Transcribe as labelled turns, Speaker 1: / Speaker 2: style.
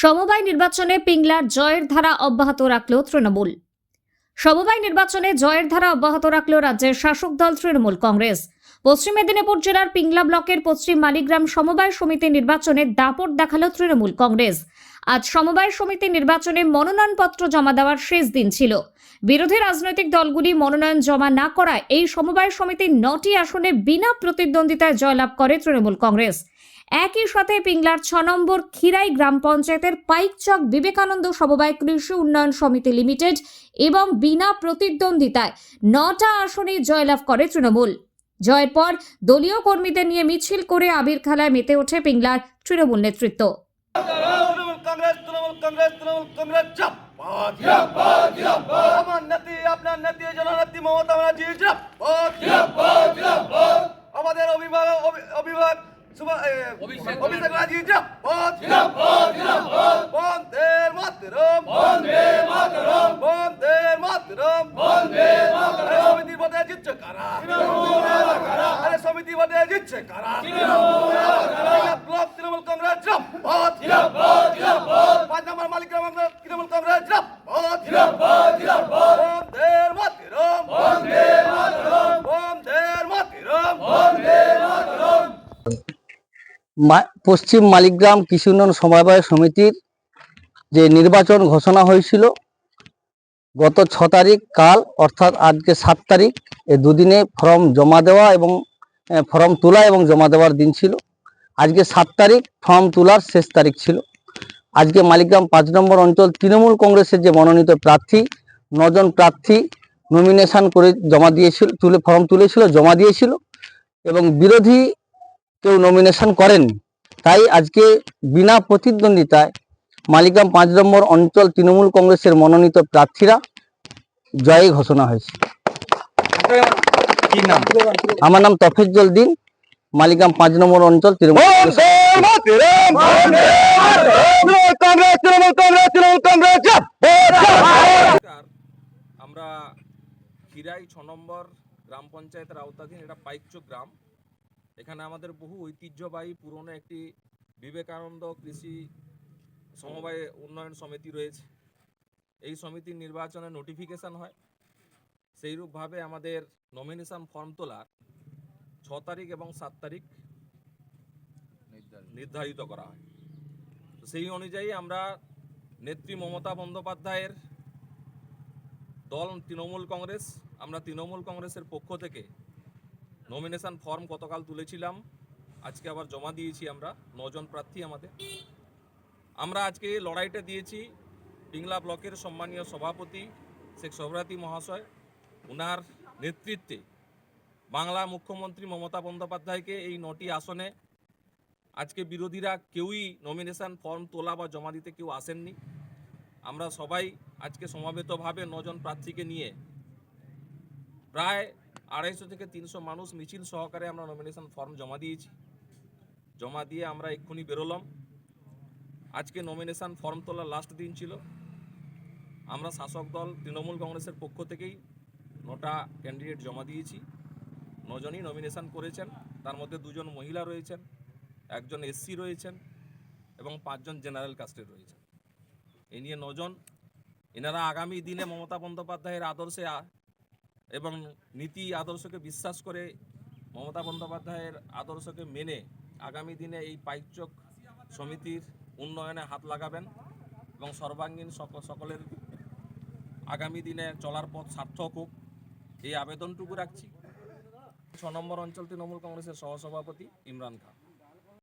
Speaker 1: সমবায় নির্বাচনে পিংলার জয়ের ধারা অব্যাহত রাখল তৃণমূল। সমবায় নির্বাচনে জয়ের ধারা অব্যাহত রাখল রাজ্যের শাসক দল তৃণমূল কংগ্রেস। পশ্চিম মেদিনীপুর জেলার পিংলা ব্লকের পশ্চিম মালিগ্রাম সমবায় সমিতি নির্বাচনে দাপট দেখাল তৃণমূল কংগ্রেস। আজ সমবায় সমিতি নির্বাচনে মনোনয়নপত্র জমা দেওয়ার শেষ দিন ছিল। বিরোধী রাজনৈতিক দলগুলি মনোনয়ন জমা না করায় এই সমবায় সমিতির নটি আসনে বিনা প্রতিদ্বন্দ্বিতায় জয়লাভ করে তৃণমূল কংগ্রেস। একই সাথে পিংলার ছ নম্বর খিরাই গ্রাম পঞ্চায়েতের পাইকচক বিবেকানন্দ সমবায় কৃষি উন্নয়ন সমিতি লিমিটেড এবং বিনা প্রতিদ্বন্দ্বিতায় নটা আসনে জয়লাভ করে তৃণমূল। জয়ের পর দলীয় কর্মীদের নিয়ে মিছিল করে আবির খেলায় মেতে ওঠে পিংলার তৃণমূল নেতৃত্ব।
Speaker 2: তৃণমূল কংগ্রেস তৃণমূল কংগ্রেস জিন্দাবাদ জিন্দাবাদ জিন্দাবাদ আমার নেত্রী আপনার নেত্রী জননেত্রী মমতা ব্যানার্জি জিন্দাবাদ জিন্দাবাদ জিন্দাবাদ আমাদের অভিভাবক অভি- অভিভাবক সুভা- এ, অভিষেক ব্যানার্জি জিন্দাবাদ জিন্দাবাদ জিন্দাবাদ বন্দে মাতরম বন্দে মাতরম নম্বর মালিক তৃণমূল কংগ্রেস জিন্দাবাদ জিন্দাবাদ জিন্দাবাদ বন্দে মাতরম। বন্দে মাতরম। বন্দে মাতরম। বন্দে মাতরম।
Speaker 3: মা- পশ্চিম মালিকগ্রাম কৃষি উন্নয়ন সমবায় সমিতির যে নির্বাচন ঘোষণা হয়েছিল গত ছ তারিখ কাল অর্থাৎ আজকে সাত তারিখ এ দুদিনে ফর্ম জমা দেওয়া এবং ফর্ম তোলা এবং জমা দেওয়ার দিন ছিল। আজকে সাত তারিখ ফর্ম তোলার শেষ তারিখ ছিল। আজকে মালিগ্রাম পাঁচ নম্বর অঞ্চল তৃণমূল কংগ্রেসের যে মনোনীত প্রার্থী নজন প্রার্থী নমিনেশন করে জমা দিয়েছিল তুলে ফর্ম তুলেছিল জমা দিয়েছিল এবং বিরোধী কেউ নমিনেশন করেননি তাই আজকে বিনা প্রতিদ্বন্দ্বিতায় মালিগ্রাম পাঁচ নম্বর অঞ্চল তৃণমূল কংগ্রেসের মনোনীত প্রার্থীরা জয়ী ঘোষণা হয়েছে। আমার নাম তফেজ্জল দিন মালিগ্রাম পাঁচ নম্বর অঞ্চল তৃণমূল কংগ্রেস
Speaker 4: নমস্কার আমরা খিরাই ছ নম্বর গ্রাম পঞ্চায়েতের আওতাধীন এটা পাইকচো গ্রাম। এখানে আমাদের বহু ঐতিহ্যবাহী পুরনো একটি বিবেকানন্দ কৃষি সমবায় উন্নয়ন সমিতি রয়েছে। এই সমিতির নির্বাচনে নোটিফিকেশন হয়। সেইরূপভাবে আমাদের নমিনেশন ফর্ম তোলার ছ তারিখ এবং সাত তারিখ নির্ধারিত করা হয়। তো সেই অনুযায়ী আমরা নেত্রী মমতা বন্দ্যোপাধ্যায়ের দল তৃণমূল কংগ্রেস, আমরা তৃণমূল কংগ্রেসের পক্ষ থেকে নমিনেশন ফর্ম গতকাল তুলেছিলাম। আজকে আবার জমা দিয়েছি আমরা, নজন প্রার্থী আমাদের। আমরা আজকে লড়াইটা দিয়েছি পিংলা ব্লকের সম্মানীয় সভাপতি শেখ সবরাতি মহাশয়। ওনার নেতৃত্বে বাংলা মুখ্যমন্ত্রী মমতা বন্দ্যোপাধ্যায়কে এই নটি আসনে আজকে বিরোধীরা কেউই নমিনেশন ফর্ম তোলা বা জমা দিতে কেউ আসেননি। আমরা সবাই আজকে সমাবেতভাবে নজন প্রার্থীকে নিয়ে প্রায় আড়াইশো থেকে তিনশো মানুষ মিছিল সহকারে আমরা নমিনেশন ফর্ম জমা দিয়েছি। জমা দিয়ে আমরা এক্ষুনি বেরোলাম। আজকে নমিনেশন ফর্ম তোলার লাস্ট দিন ছিল। আমরা শাসক দল তৃণমূল কংগ্রেসের পক্ষ থেকেই নটা ক্যান্ডিডেট জমা দিয়েছি। নজনই নমিনেশন করেছেন। তার মধ্যে দুজন মহিলা রয়েছেন, একজন এসসি রয়েছেন এবং পাঁচজন জেনারেল কাস্টের রয়েছেন। এই নিয়ে নজন। এনারা আগামী দিনে মমতা বন্দ্যোপাধ্যায়ের আদর্শে এবং নীতি আদর্শকে বিশ্বাস করে মমতা বন্দ্যোপাধ্যায়ের আদর্শকে মেনে আগামী দিনে এই পাইকচক সমিতির উন্নয়নে হাত লাগাবেন এবং সর্বাঙ্গীন সক- সকলের আগামী দিনে চলার পথ সার্থক হোক। এই আবেদনটুকু রাখছি। ছ নম্বর অঞ্চল তৃণমূল কংগ্রেসের সহসভাপতি ইমরান খান।